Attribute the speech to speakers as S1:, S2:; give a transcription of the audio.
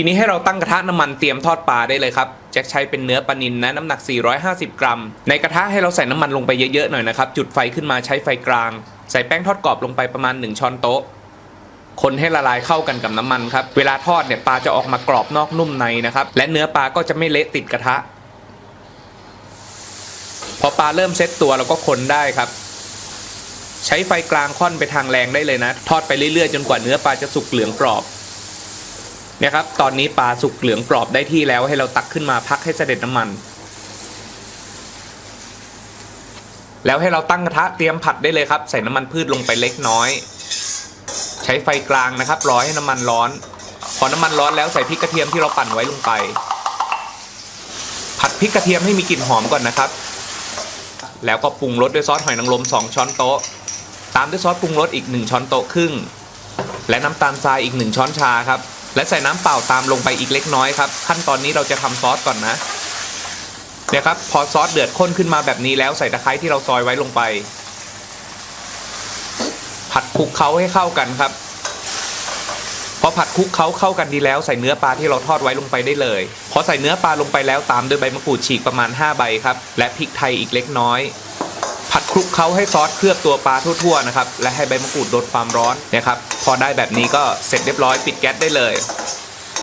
S1: ทีนี้ให้เราตั้งกระทะน้ำมันเตรียมทอดปลาได้เลยครับแจ็คใช้เป็นเนื้อปลานิลนนะน้ำหนัก 450 กรัม ในกระทะให้เราใส่น้ำมันลงไปเยอะๆหน่อยนะครับจุดไฟขึ้นมาใช้ไฟกลาง ใส่แป้งทอดกรอบลงไปประมาณ 1 ช้อนโต๊ะ คนให้ละลายเข้ากันกับน้ำมันครับเวลาทอดเนี่ยปลาจะออกมากรอบนอกนุ่มในนะครับและเนื้อปลาก็จะไม่เละติดกระทะ พอปลาเริ่มเซ็ตตัวเราก็คนได้ครับใช้ไฟกลางค่อนไปทางแรงได้เลยนะ ทอดไปเรื่อยๆ จนกว่าเนื้อปลาจะสุกเหลืองกรอบ เนี่ยครับ ตอนนี้ปลาสุกเหลืองกรอบได้ที่แล้วให้เราตักขึ้นมาพักให้เสด็จน้ำมัน แล้วให้เราตั้งกระทะเตรียมผัดได้เลยครับ ใส่น้ำมันพืชลงไปเล็กน้อย ใช้ไฟกลางนะครับรอให้น้ำมันร้อน พอน้ำมันร้อนแล้วใส่พริกกระเทียมที่เราปั่นไว้ลงไป ผัดพริกกระเทียมให้มีกลิ่นหอมก่อนนะครับ แล้วก็ปรุงรสด้วยซอสหอยนางรม2 ช้อนโต๊ะ ตามด้วยซอสปรุงรสอีก 1 ช้อนโต๊ะครึ่ง และน้ำตาลทรายอีก 1 ช้อนชาครับ และใส่น้ำเปล่าตามลงไปอีกเล็กน้อยครับขั้นตอนนี้เราจะทำซอสก่อนนะเนี่ยครับพอซอสเดือดข้นขึ้นมาแบบนี้แล้วใส่ตะไคร้ที่เราซอยไว้ลงไป ผัดคลุกเคล้าให้เข้ากันครับ พอผัดคลุกเคล้าเข้ากันดีแล้วใส่เนื้อปลาที่เราทอดไว้ลงไปได้เลย พอใส่เนื้อปลาลงไปแล้วตามด้วยใบมะกรูดฉีกประมาณ 5 ใบครับ และพริกไทยอีกเล็กน้อย ผัดคลุกเขาให้ซอสเคลือบตัวปลาทั่วๆนะครับและให้ใบมะกรูดโดนความร้อนนะครับพอได้แบบนี้ก็เสร็จเรียบร้อยปิดแก๊สได้เลย